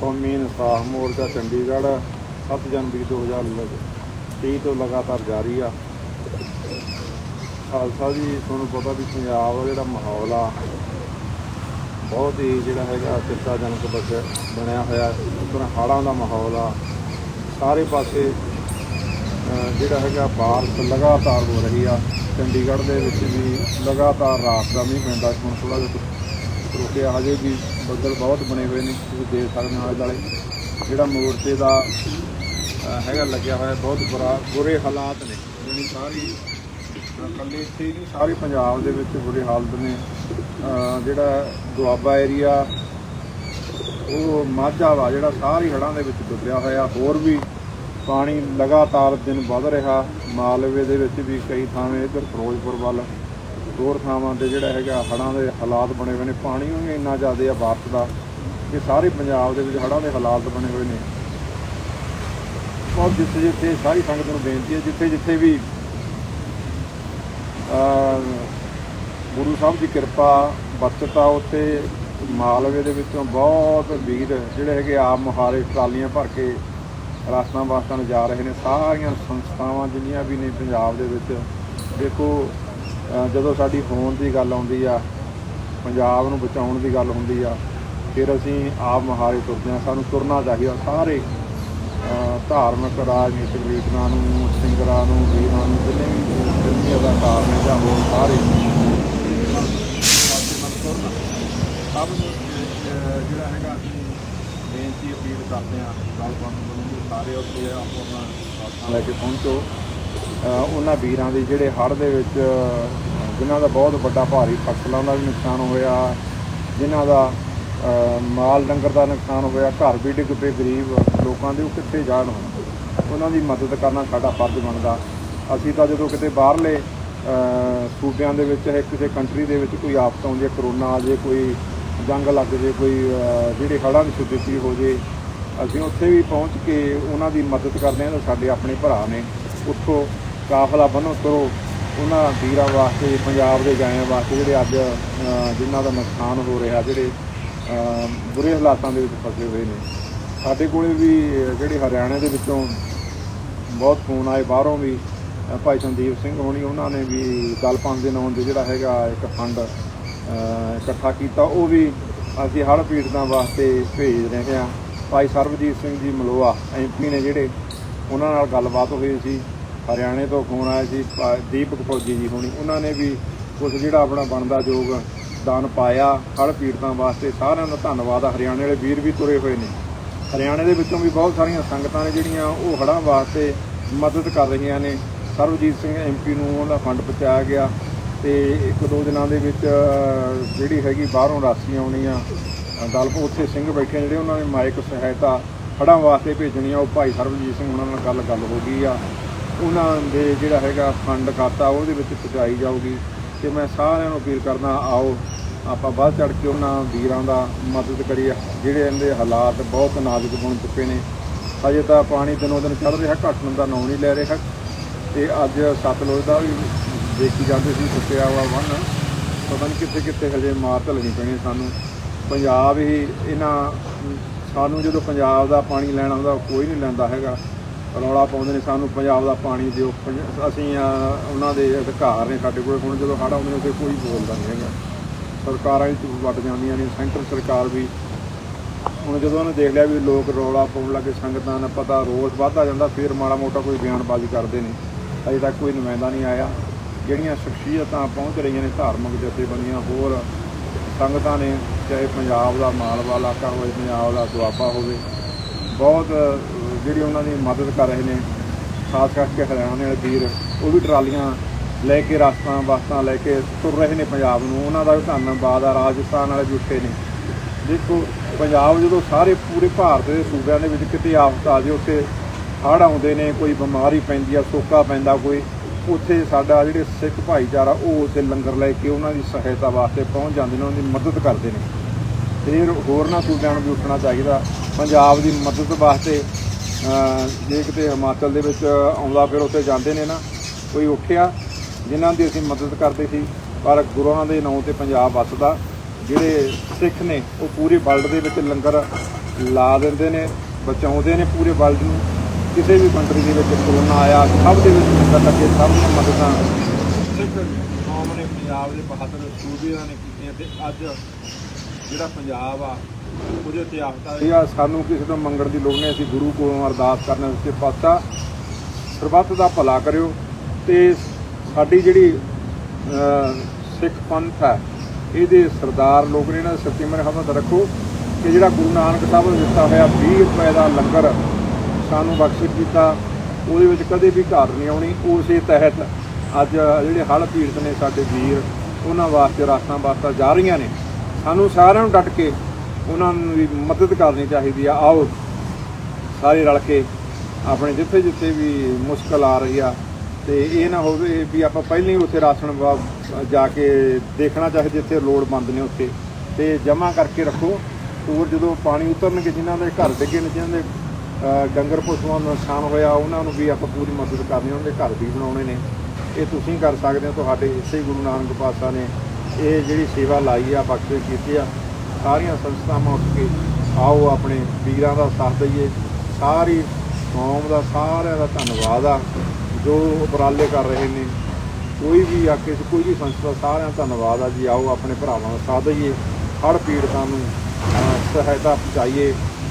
ਕੌਮੀ ਇਨਸਾਫ ਮੋਰਚਾ ਚੰਡੀਗੜ੍ਹ 7 ਜਨਵਰੀ 2023 ਤੋਂ ਲਗਾਤਾਰ ਜਾਰੀ ਆ। ਖਾਲਸਾ ਜੀ, ਤੁਹਾਨੂੰ ਪਤਾ ਵੀ ਪੰਜਾਬ ਦਾ ਜਿਹੜਾ ਮਾਹੌਲ ਆ, ਬਹੁਤ ਹੀ ਜਿਹੜਾ ਹੈਗਾ ਚਿੰਤਾਜਨਕ ਬਸ- ਬਣਿਆ ਹੋਇਆ, ਉੱਪਰ ਹਾੜਾਂ ਦਾ ਮਾਹੌਲ ਆ। ਸਾਰੇ ਪਾਸੇ ਜਿਹੜਾ ਹੈਗਾ ਬਾਰਿਸ਼ ਲਗਾਤਾਰ ਹੋ ਰਹੀ ਆ। ਚੰਡੀਗੜ੍ਹ ਦੇ ਵਿੱਚ ਵੀ ਲਗਾਤਾਰ ਰਾਤ ਦਾ ਮੀਂਹ ਪੈਂਦਾ, ਹੁਣ ਥੋੜਾ ਜਿਹਾ ਰੁਕਿਆ ਹਜੇ ਵੀ ਬੱਦਲ ਬਹੁਤ ਬਣੇ ਹੋਏ ਨੇ, ਤੁਸੀਂ ਦੇਖ ਸਕਦੇ ਹੋ ਆਲੇ ਦੁਆਲੇ ਜਿਹੜਾ ਮੋਰਚੇ ਦਾ ਹੈਗਾ, ਲੱਗਿਆ ਹੋਇਆ, ਬਹੁਤ ਬੁਰਾ, ਬੁਰੇ ਹਾਲਾਤ ਨੇ। ਜਿਹੜੀ ਸਾਰੀ, ਅਹ, ਇਕੱਲੇ ਇੱਥੇ ਨਹੀਂ, ਸਾਰੇ ਪੰਜਾਬ ਦੇ ਵਿੱਚ ਬੁਰੇ ਹਾਲਤ ਨੇ। ਜਿਹੜਾ ਦੁਆਬਾ ਏਰੀਆ, ਉਹ ਮਾਝਾ ਵਾ, ਜਿਹੜਾ ਸਾਰੀ ਹੜ੍ਹਾਂ ਦੇ ਵਿੱਚ ਡੁੱਬਿਆ ਹੋਇਆ, ਹੋਰ ਵੀ ਪਾਣੀ ਲਗਾਤਾਰ ਦਿਨ ਵੱਧ ਰਿਹਾ। ਮਾਲਵੇ ਦੇ ਵਿੱਚ ਵੀ ਕਈ ਥਾਵੇਂ ਇੱਧਰ ਫਿਰੋਜ਼ਪੁਰ ਵੱਲ ਹੋਰ ਥਾਵਾਂ ਤੇ ਜਿਹੜਾ ਹੈਗਾ, ਹੜ੍ਹਾਂ ਦੇ ਹਾਲਾਤ ਬਣੇ ਹੋਏ ਨੇ, ਪਾਣੀ ਵੀ ਇੰਨਾ ਜ਼ਿਆਦਾ ਆ ਬਾਰਿਸ਼ ਦਾ, ਕਿ ਸਾਰੇ ਪੰਜਾਬ ਦੇ ਵਿੱਚ ਹੜ੍ਹਾਂ ਦੇ ਹਾਲਾਤ ਬਣੇ ਹੋਏ ਨੇ। ਔਰ ਜਿੱਥੇ ਜਿੱਥੇ ਸਾਰੀ ਸੰਗਤ ਨੂੰ ਬੇਨਤੀ ਹੈ, ਜਿੱਥੇ ਜਿੱਥੇ ਵੀ ਗੁਰੂ ਸਾਹਿਬ ਦੀ ਕਿਰਪਾ ਬਰਕਤ ਆ ਉੱਥੇ, ਮਾਲਵੇ ਦੇ ਵਿੱਚੋਂ ਬਹੁਤ ਵੀਰ ਜਿਹੜੇ ਹੈਗੇ ਆਪ ਮੁਹਾਰੇ ਟਰਾਲੀਆਂ ਭਰ ਕੇ ਰਾਸਤਾਂ ਵਾਸਤਾਂ ਨੂੰ ਜਾ ਰਹੇ ਨੇ, ਸਾਰੀਆਂ ਸੰਸਥਾਵਾਂ ਜਿੰਨੀਆਂ ਵੀ ਨੇ ਪੰਜਾਬ ਦੇ ਵਿੱਚ, ਦੇਖੋ ਜਦੋਂ ਸਾਡੀ ਹੋਣ ਦੀ ਗੱਲ ਆਉਂਦੀ ਆ, ਪੰਜਾਬ ਨੂੰ ਬਚਾਉਣ ਦੀ ਗੱਲ ਹੁੰਦੀ ਆ, ਫਿਰ ਅਸੀਂ ਆਪ ਮੁਹਾਰੇ ਤੁਰਦੇ ਹਾਂ। ਸਾਨੂੰ ਤੁਰਨਾ ਚਾਹੀਦਾ ਸਾਰੇ ਧਾਰਮਿਕ, ਰਾਜਨੀਤਿਕ ਲੀਡਰਾਂ ਨੂੰ, ਸਿੰਗਰਾਂ ਨੂੰ, ਵੀਰਾਂ ਨੂੰ, ਜਿੰਨੇ ਵੀ ਫਿਲਮੀ ਅਦਾਕਾਰ ਨੇ ਜਾਂ ਹੋਰ ਸਾਰੇ। ਸਭ ਨੂੰ ਜਿਹੜਾ ਹੈਗਾ ਅਸੀਂ ਬੇਨਤੀ ਅਪੀਲ ਕਰਦੇ ਹਾਂ ਗੱਲਬਾਤ ਬਣੂਗੀ ਸਾਰੇ ਉੱਥੇ ਆਪਣਾ ਸਾਥਾਂ ਲੈ ਕੇ ਪਹੁੰਚੋ। ਉਹਨਾਂ ਵੀਰਾਂ ਦੇ ਜਿਹੜੇ ਹੜ੍ਹ ਦੇ ਵਿੱਚ ਜਿਨ੍ਹਾਂ ਦਾ ਬਹੁਤ ਵੱਡਾ ਭਾਰੀ ਫਸਲਾਂ ਦਾ ਵੀ ਨੁਕਸਾਨ ਹੋਇਆ, ਜਿਨ੍ਹਾਂ ਦਾ ਮਾਲ ਡੰਗਰ ਦਾ ਨੁਕਸਾਨ ਹੋਇਆ, ਘਰ ਵੀ ਡਿੱਗ ਪਏ ਗਰੀਬ ਲੋਕਾਂ ਦੇ, ਉਹ ਕਿੱਥੇ ਜਾਣ ਹੁਣ? ਉਹਨਾਂ ਦੀ ਮਦਦ ਕਰਨਾ ਸਾਡਾ ਫਰਜ਼ ਬਣਦਾ। ਅਸੀਂ ਤਾਂ ਜਦੋਂ ਕਿਤੇ ਬਾਹਰਲੇ ਸੂਬਿਆਂ ਦੇ ਵਿੱਚ ਹੈ ਕਿਸੇ ਕੰਟਰੀ ਦੇ ਵਿੱਚ ਕੋਈ ਆਫਤ ਆਉਂਦੀ ਹੈ ਕਰੋਨਾ ਆ ਜੇ ਕੋਈ ਜੰਗ ਲੱਗ ਜੇ ਕੋਈ ਜਿਹੜੇ ਹੜ੍ਹਾਂ ਦੀ ਸਥਿਤੀ ਹੋ ਜੇ ਅਸੀਂ ਉੱਥੇ ਵੀ ਪਹੁੰਚ ਕੇ ਉਹਨਾਂ ਦੀ ਮਦਦ ਕਰਦੇ ਹਾਂ, ਤਾਂ ਸਾਡੇ ਆਪਣੇ ਭਰਾ ਨੇ ਉੱਥੋਂ ਕਾਫਲਾ ਬੰਨੋ ਕਰੋ। ਉਹਨਾਂ ਵੀਰਾਂ ਵਾਸਤੇ, ਪੰਜਾਬ ਦੇ ਗਾਇਆਂ ਵਾਸਤੇ ਜਿਹੜੇ ਅੱਜ ਜਿਨ੍ਹਾਂ ਦਾ ਨੁਕਸਾਨ ਹੋ ਰਿਹਾ, ਜਿਹੜੇ ਬੁਰੇ ਹਾਲਾਤਾਂ ਦੇ ਵਿੱਚ ਫਸੇ ਹੋਏ ਨੇ। ਸਾਡੇ ਕੋਲੇ ਵੀ ਜਿਹੜੇ ਹਰਿਆਣੇ ਦੇ ਵਿੱਚੋਂ ਬਹੁਤ ਫੋਨ ਆਏ, ਬਾਹਰੋਂ ਵੀ ਭਾਈ ਸੰਦੀਪ ਸਿੰਘ ਹੋਣੀ, ਉਹਨਾਂ ਨੇ ਵੀ ਦਲਪੰਥ ਦੇ ਨਾਮ ਦੇ ਜਿਹੜਾ ਹੈਗਾ ਇੱਕ ਫੰਡ ਇਕੱਠਾ ਕੀਤਾ। ਉਹ ਵੀ ਅਸੀਂ ਹੜ੍ਹ ਪੀੜਤਾਂ ਵਾਸਤੇ ਭੇਜ ਰਹੇ ਹਾਂ। ਭਾਈ ਸਰਬਜੀਤ ਸਿੰਘ ਜੀ ਮਲੋਆ ਐਮਪੀ ਨੇ ਜਿਹੜੇ, ਉਹਨਾਂ ਨਾਲ ਗੱਲਬਾਤ ਹੋਈ ਸੀ। ਹਰਿਆਣੇ ਤੋਂ ਫੋਨ ਆਇਆ ਸੀ ਭਾ- ਦੀਪਕ ਫੌਜੀ ਜੀ ਹੋਣੀ, ਉਹਨਾਂ ਨੇ ਵੀ ਕੁਝ ਜਿਹੜਾ ਆਪਣਾ ਬਣਦਾ ਯੋਗ ਦਾਨ ਪਾਇਆ, ਹੜ੍ਹ ਪੀੜਤਾਂ ਵਾਸਤੇ ਸਾਰਿਆਂ ਦਾ ਧੰਨਵਾਦ ਆ, ਹਰਿਆਣੇ ਵਾਲੇ ਵੀਰ ਵੀ ਤੁਰੇ ਹੋਏ ਨੇ। ਹਰਿਆਣੇ ਦੇ ਵਿੱਚੋਂ ਵੀ ਬਹੁਤ ਸਾਰੀਆਂ ਸੰਗਤਾਂ ਨੇ ਜਿਹੜੀਆਂ ਉਹ ਹੜ੍ਹਾਂ ਵਾਸਤੇ ਮਦਦ ਕਰ ਰਹੀਆਂ ਨੇ। ਸਰਬਜੀਤ ਸਿੰਘ ਐਮਪੀ ਨੂੰ ਉਹਦਾ ਫੰਡ ਪਹੁੰਚਾਇਆ ਗਿਆ ਤੇ ਇੱਕ ਦੋ ਦਿਨਾਂ ਦੇ ਵਿੱਚ ਜਿਹੜੀ ਹੈਗੀ ਬਾਹਰੋਂ ਰਾਸ਼ੀ ਆਉਣੀ ਆ ਦਲਪੋ ਉੱਥੇ ਸਿੰਘ ਬੈਠੇ ਜਿਹੜੇ ਉਹਨਾਂ ਨੇ ਮਾਇਕ ਸਹਾਇਤਾ ਹੜ੍ਹਾਂ ਵਾਸਤੇ ਭੇਜਣੀ ਆ ਉਹ ਭਾਈ ਸਰਬਜੀਤ ਸਿੰਘ ਉਹਨਾਂ ਨਾਲ ਗੱਲ ਗੱਲ ਹੋ ਗਈ ਆ। ਉਹਨਾਂ ਦੇ ਜਿਹੜਾ ਹੈਗਾ ਫੰਡ ਖਾਤਾ, ਉਹਦੇ ਵਿੱਚ ਪਹੁੰਚਾਈ ਜਾਊਗੀ। ਤੇ ਮੈਂ ਸਾਰਿਆਂ ਨੂੰ ਅਪੀਲ ਕਰਦਾ, ਆਓ, ਆਪਾਂ ਵੱਧ ਚੜ ਕੇ ਉਹਨਾਂ ਵੀਰਾਂ ਦਾ ਮਦਦ ਕਰੀਏ, ਜਿਹੜੇ ਇਹਦੇ ਹਾਲਾਤ ਬਹੁਤ ਨਾਜ਼ੁਕ ਬਣ ਚੁੱਕੇ ਨੇ। ਅਜੇ ਤਾਂ ਪਾਣੀ ਦਿਨੋਂ ਦਿਨ ਚੜ ਰਿਹਾ ਘਟਣ ਦਾ ਨਾਂ ਨਹੀਂ ਲੈ ਰਿਹਾ। ਤੇ ਅੱਜ ਸਤਲੁਜ ਦਾ ਵੀ ਦੇਖੀ ਜਾਂਦੇ ਸੀ ਟੁੱਟਿਆ ਵਾ ਵੰਨ ਪਤਾ ਨਹੀਂ ਕਿੱਥੇ ਕਿੱਥੇ ਹਜੇ ਮਾਰ ਢਲਣੀ ਪੈਣੀ ਸਾਨੂੰ। ਪੰਜਾਬ ਹੀ ਇਹਨਾਂ, ਸਾਨੂੰ ਜਦੋਂ ਪੰਜਾਬ ਦਾ ਪਾਣੀ ਲੈਣਾ ਹੁੰਦਾ ਕੋਈ ਨਹੀਂ ਲੈਂਦਾ ਹੈਗਾ। ਰੌਲਾ ਪਾਉਂਦੇ ਨੇ ਸਾਨੂੰ ਪੰਜਾਬ ਦਾ ਪਾਣੀ ਦਿਓ। ਪੰਜ- ਅਸੀਂ ਅਹ, ਉਹਨਾਂ ਦੇ ਅਧਿਕਾਰ ਨੇ ਸਾਡੇ ਕੋਲ। ਹੁਣ ਜਦੋਂ ਹੜ੍ਹ ਆਉਂਦੇ ਨੇ ਤੇ ਕੋਈ ਬੋਲਦਾ ਨਹੀਂ ਹੈਗਾ। ਸਰਕਾਰਾਂ ਵੀ ਝੂਠ ਵੱਟ ਜਾਂਦੀਆਂ ਨੇ ਸੈਂਟਰ ਸਰਕਾਰ ਵੀ। ਹੁਣ ਜਦੋਂ ਉਹਨੇ ਦੇਖ ਲਿਆ ਵੀ ਲੋਕ ਰੌਲਾ ਪਾਉਣ ਲੱਗੇ ਸੰਗਤਾਂ ਦਾ ਪਤਾ ਰੋਸ ਵੱਧਦਾ ਜਾਂਦਾ ਫਿਰ ਮਾੜਾ ਮੋਟਾ ਕੋਈ ਬਿਆਨਬਾਜ਼ੀ ਕਰਦੇ ਨੇ। ਅਜੇ ਤੱਕ ਕੋਈ ਨੁਮਾਇੰਦਾ ਨਹੀਂ ਆਇਆ। ਜਿਹੜੀਆਂ ਸ਼ਖਸੀਅਤਾਂ ਪਹੁੰਚ ਰਹੀਆਂ ਨੇ ਧਾਰਮਿਕ ਜਥੇਬੰਦੀਆਂ ਹੋਰ ਸੰਗਤਾਂ ਨੇ ਚਾਹੇ ਪੰਜਾਬ ਦਾ ਮਾਲਵਾ ਇਲਾਕਾ ਹੋਵੇ ਪੰਜਾਬ ਦਾ ਦੁਆਬਾ ਹੋਵੇ ਬਹੁਤ ਜਿਹੜੀ ਉਹਨਾਂ ਦੀ ਮਦਦ ਕਰ ਰਹੇ ਨੇ, ਖਾਸ ਕਰਕੇ ਹਰਿਆਣਾ ਵਾਲੇ ਵੀਰ, ਉਹ ਵੀ ਟਰਾਲੀਆਂ ਲੈ ਕੇ ਰਸਤਾਂ ਵਾਸਤਾਂ ਲੈ ਕੇ ਤੁਰ ਰਹੇ ਨੇ ਪੰਜਾਬ ਨੂੰ। ਉਹਨਾਂ ਦਾ ਵੀ ਧੰਨਵਾਦ ਆ, ਰਾਜਸਥਾਨ ਵਾਲੇ ਵੀ ਉੱਠੇ ਨੇ। ਦੇਖੋ, ਪੰਜਾਬ ਜਦੋਂ ਸਾਰੇ ਪੂਰੇ ਭਾਰਤ ਦੇ ਸੂਬਿਆਂ ਦੇ ਵਿੱਚ ਕਿਤੇ ਆਫਤ ਆ ਜੇ, ਉੱਥੇ ਹੜ੍ਹ ਆਉਂਦੇ ਨੇ, ਕੋਈ ਬਿਮਾਰੀ ਪੈਂਦੀ ਆ, ਸੋਕਾ ਪੈਂਦਾ ਕੋਈ, ਉੱਥੇ ਸਾਡਾ ਜਿਹੜੇ ਸਿੱਖ ਭਾਈਚਾਰਾ, ਉਹ ਉੱਥੇ ਲੰਗਰ ਲੈ ਕੇ ਉਹਨਾਂ ਦੀ ਸਹਾਇਤਾ ਵਾਸਤੇ ਪਹੁੰਚ ਜਾਂਦੇ ਨੇ, ਉਹਨਾਂ ਦੀ ਮਦਦ ਕਰਦੇ ਨੇ। ਫਿਰ ਹੋਰਨਾਂ ਸੂਬਿਆਂ ਨੂੰ ਵੀ ਉੱਠਣਾ ਚਾਹੀਦਾ। ਪੰਜਾਬ ਦੀ ਮਦਦ ਵਾਸਤੇ ਜੇ ਕਿਤੇ ਹਿਮਾਚਲ ਦੇ ਵਿੱਚ ਆਉਂਦਾ, ਫਿਰ ਉੱਥੇ ਜਾਂਦੇ ਨੇ ਨਾ, ਕੋਈ ਉੱਠਿਆ ਜਿਨ੍ਹਾਂ ਦੀ ਅਸੀਂ ਮਦਦ ਕਰਦੇ ਸੀ। ਪਰ ਗੁਰੂਆਂ ਦੇ ਨਾਂ ਤੇ ਪੰਜਾਬ ਵੱਸਦਾ। ਜਿਹੜੇ ਸਿੱਖ ਨੇ, ਉਹ ਪੂਰੇ ਵਰਲਡ ਦੇ ਵਿੱਚ ਲੰਗਰ ਲਾ ਦਿੰਦੇ ਨੇ, ਬਚਾਉਂਦੇ ਨੇ ਪੂਰੇ ਵਰਲਡ ਨੂੰ। ਕਿਸੇ ਵੀ ਕੰਟਰੀ ਦੇ ਵਿੱਚ ਕਰੋਨਾ ਆਇਆ, ਸਭ ਦੇ ਵਿੱਚ ਮਦਦ ਲੱਗੇ, ਸਭ ਨੂੰ ਮਦਦਾਂ। ਸਿੱਖ ਕੌਮ ਨੇ ਪੰਜਾਬ ਦੇ ਬਹਾਦਰ ਸੂਬਿਆਂ ਨੇ ਕੀਤੀਆਂ ਤੇ ਅੱਜ ਜਿਹੜਾ ਪੰਜਾਬ ਆ ਉਹਦੇ ਤੇ ਆਫਤਾ ਇਹ ਸਾਨੂੰ ਕਿਸੇ ਤੋਂ ਮੰਗਣ ਦੀ ਲੋੜ ਨਹੀਂ, ਅਸੀਂ ਗੁਰੂ ਕੋਲੋਂ ਅਰਦਾਸ ਕਰਨ ਦੇ ਪਾਤਾ ਸਰਬੱਤ ਦਾ ਭਲਾ ਕਰਿਓ ਤੇ ਸਾਡੀ ਜਿਹੜੀ ਸਿੱਖ ਪੰਥ ਹੈ, ਇਹਦੇ ਸਰਦਾਰ ਲੋਕ ਨੇ ਇਹਨਾਂ ਦੀ ਸੱਚੀ ਮਨ ਹਮਦ ਰੱਖੋ ਕਿ ਜਿਹੜਾ ਗੁਰੂ ਨਾਨਕ ਸਾਹਿਬ ਨੇ ਦਿੱਤਾ ਹੋਇਆ 20 ਰੁਪਏ ਦਾ ਲੰਗਰ ਸਾਨੂੰ ਬਖਸ਼ਿਸ਼ ਕੀਤਾ, ਉਹਦੇ ਵਿੱਚ ਕਦੇ ਵੀ ਘਾਟ ਨਹੀਂ ਆਉਣੀ। ਉਸੇ ਤਹਿਤ ਅੱਜ ਜਿਹੜੇ ਹੜ੍ਹ ਪੀੜਤ ਨੇ ਸਾਡੇ ਵੀਰ, ਉਹਨਾਂ ਵਾਸਤੇ ਰਾਸਤਾਂ ਵਾਸਤਾ ਜਾ ਰਹੀਆਂ ਨੇ। ਸਾਨੂੰ ਸਾਰਿਆਂ ਨੂੰ ਡਟ ਕੇ ਉਹਨਾਂ ਨੂੰ ਵੀ ਮਦਦ ਕਰਨੀ ਚਾਹੀਦੀ ਆ। ਆਓ, ਸਾਰੇ ਰਲ ਕੇ ਆਪਣੇ ਜਿੱਥੇ ਜਿੱਥੇ ਵੀ ਮੁਸ਼ਕਲ ਆ ਰਹੀ ਆ, ਤੇ ਇਹ ਨਾ ਹੋਵੇ ਵੀ ਆਪਾਂ ਪਹਿਲਾਂ ਹੀ ਉੱਥੇ ਰਾਸ਼ਨ ਜਾ ਕੇ ਦੇਖਣਾ ਚਾਹੀਦਾ ਜਿੱਥੇ ਲੋੜ ਬੰਦ ਨੇ ਉੱਥੇ, ਤੇ ਜਮ੍ਹਾਂ ਕਰਕੇ ਰੱਖੋ। ਹੋਰ ਜਦੋਂ ਪਾਣੀ ਉਤਰਨਗੇ, ਜਿਨ੍ਹਾਂ ਦੇ ਘਰ ਡਿੱਗੇ ਨੇ, ਜਿਨ੍ਹਾਂ ਦੇ ਡੰਗਰ ਪਸ਼ੂਆਂ ਨੂੰ ਨੁਕਸਾਨ ਹੋਇਆ, ਉਹਨਾਂ ਨੂੰ ਵੀ ਆਪਾਂ ਪੂਰੀ ਮਦਦ ਕਰਨੀ ਉਹਨਾਂ ਦੇ ਘਰ ਵੀ ਬਣਾਉਣੇ ਨੇ। ਇਹ ਤੁਸੀਂ ਕਰ ਸਕਦੇ ਹੋ, ਤੁਹਾਡੇ ਇਸੇ ਗੁਰੂ ਨਾਨਕ ਪਾਤਸ਼ਾਹ ਨੇ ਇਹ ਜਿਹੜੀ ਸੇਵਾ ਲਾਈ ਆ, ਬਖਸ਼ਿਸ਼ ਕੀਤੀ ਆ। ਸਾਰੀਆਂ ਸੰਸਥਾਵਾਂ ਉੱਠ ਕੇ ਆਓ ਆਪਣੇ ਵੀਰਾਂ ਦਾ ਸਾਥ ਦਈਏ। ਸਾਰੀ ਕੌਮ ਦਾ ਸਾਰਿਆਂ ਦਾ ਧੰਨਵਾਦ ਆ, ਜੋ ਉਪਰਾਲੇ ਕਰ ਰਹੇ ਨੇ। ਕੋਈ ਵੀ ਆ ਕੇ ਕੋਈ ਵੀ ਸੰਸਥਾ ਸਾਰਿਆਂ ਦਾ ਧੰਨਵਾਦ ਆ ਜੀ। ਆਓ ਆਪਣੇ ਭਰਾਵਾਂ ਦਾ ਸਾਥ ਦਈਏ। ਹਰ ਪੀੜਤਾਂ ਨੂੰ ਸਹਾਇਤਾ ਪਹੁੰਚਾਈਏ।